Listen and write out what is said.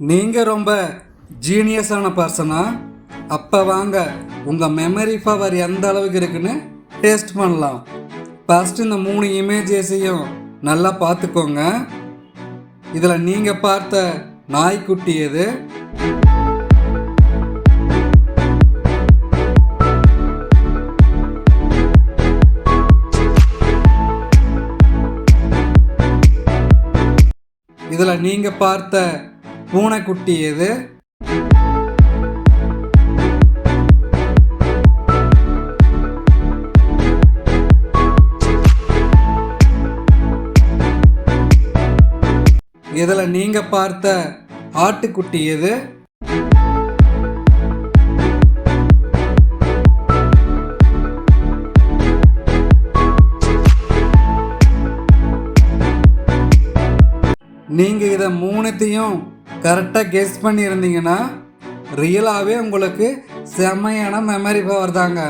நீங்கள் ரொம்ப ஜீனியஸான பர்சனா அப்போ வாங்க உங்கள் மெமரி பவர் எந்த அளவுக்கு இருக்குன்னு டேஸ்ட் பண்ணலாம். ஃபஸ்ட்டு இந்த மூணு இமேஜஸையும் நல்லா பார்த்துக்கோங்க. இதில் நீங்கள் பார்த்த நாய்க்குட்டி எது? இதில் நீங்கள் பார்த்த பூனைக்குட்டி எது? இதில் நீங்கள் பார்த்த ஆட்டுக்குட்டி எது? நீங்கள் இதை மூணுத்தையும் கரெக்டாக கெஸ் பண்ணியிருந்தீங்கன்னா ரியலாகவே உங்களுக்கு செம்மையான மெமரி பவர் தாங்க.